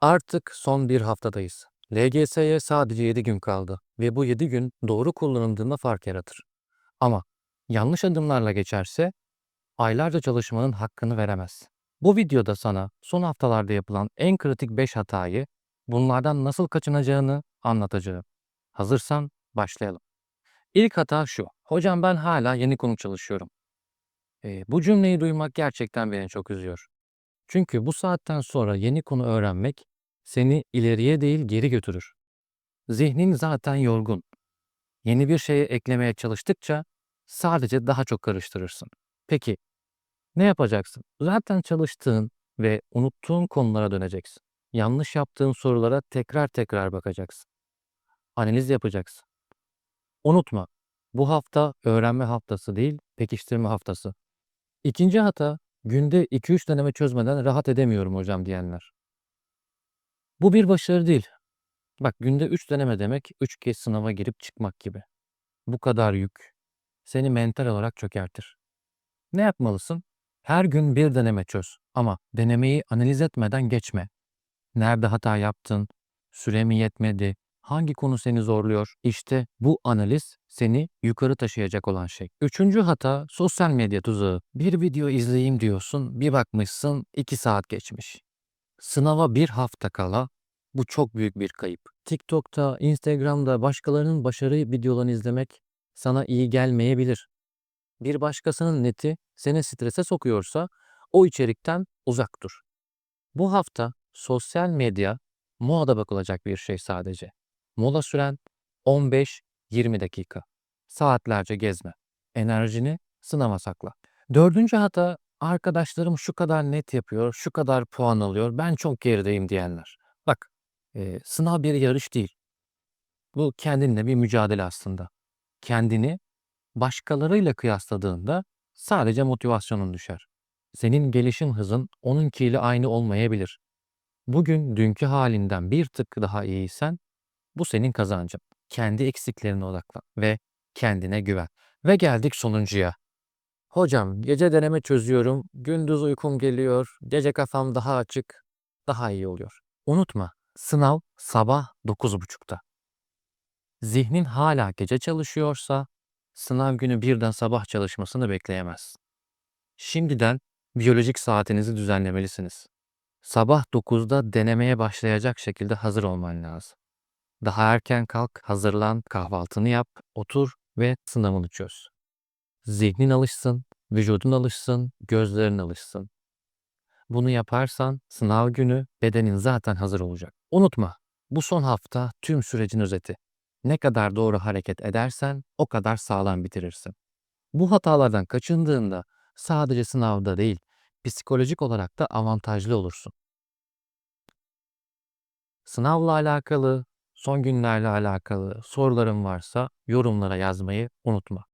Artık son bir haftadayız. LGS'ye sadece 7 gün kaldı ve bu 7 gün doğru kullanıldığında fark yaratır. Ama yanlış adımlarla geçerse aylarca çalışmanın hakkını veremez. Bu videoda sana son haftalarda yapılan en kritik 5 hatayı, bunlardan nasıl kaçınacağını anlatacağım. Hazırsan başlayalım. İlk hata şu. Hocam ben hala yeni konu çalışıyorum. Ee, bu cümleyi duymak gerçekten beni çok üzüyor. Çünkü bu saatten sonra yeni konu öğrenmek seni ileriye değil geri götürür. Zihnin zaten yorgun. Yeni bir şeye eklemeye çalıştıkça sadece daha çok karıştırırsın. Peki ne yapacaksın? Zaten çalıştığın ve unuttuğun konulara döneceksin. Yanlış yaptığın sorulara tekrar tekrar bakacaksın. Analiz yapacaksın. Unutma, bu hafta öğrenme haftası değil, pekiştirme haftası. İkinci hata, günde 2-3 deneme çözmeden rahat edemiyorum hocam diyenler. Bu bir başarı değil. Bak günde 3 deneme demek 3 kez sınava girip çıkmak gibi. Bu kadar yük seni mental olarak çökertir. Ne yapmalısın? Her gün bir deneme çöz ama denemeyi analiz etmeden geçme. Nerede hata yaptın? Süre mi yetmedi? Hangi konu seni zorluyor? İşte bu analiz seni yukarı taşıyacak olan şey. Üçüncü hata sosyal medya tuzağı. Bir video izleyeyim diyorsun, bir bakmışsın 2 saat geçmiş. Sınava bir hafta kala bu çok büyük bir kayıp. TikTok'ta, Instagram'da başkalarının başarı videolarını izlemek sana iyi gelmeyebilir. Bir başkasının neti seni strese sokuyorsa o içerikten uzak dur. Bu hafta sosyal medya moda bakılacak bir şey sadece. Mola süren 15-20 dakika. Saatlerce gezme. Enerjini sınava sakla. Dördüncü hata arkadaşlarım şu kadar net yapıyor, şu kadar puan alıyor, ben çok gerideyim diyenler. Bak, e, sınav bir yarış değil. Bu kendinle bir mücadele aslında. Kendini başkalarıyla kıyasladığında sadece motivasyonun düşer. Senin gelişim hızın onunkiyle aynı olmayabilir. Bugün dünkü halinden bir tık daha iyiysen bu senin kazancın. Kendi eksiklerine odaklan ve kendine güven. Ve geldik sonuncuya. Hocam gece deneme çözüyorum, gündüz uykum geliyor, gece kafam daha açık, daha iyi oluyor. Unutma, sınav sabah 9.30'da. Zihnin hala gece çalışıyorsa sınav günü birden sabah çalışmasını bekleyemez. Şimdiden biyolojik saatinizi düzenlemelisiniz. Sabah 9'da denemeye başlayacak şekilde hazır olman lazım. Daha erken kalk, hazırlan, kahvaltını yap, otur ve sınavını çöz. Zihnin alışsın, vücudun alışsın, gözlerin alışsın. Bunu yaparsan sınav günü bedenin zaten hazır olacak. Unutma, bu son hafta tüm sürecin özeti. Ne kadar doğru hareket edersen o kadar sağlam bitirirsin. Bu hatalardan kaçındığında sadece sınavda değil, psikolojik olarak da avantajlı olursun. Sınavla alakalı, son günlerle alakalı soruların varsa yorumlara yazmayı unutma.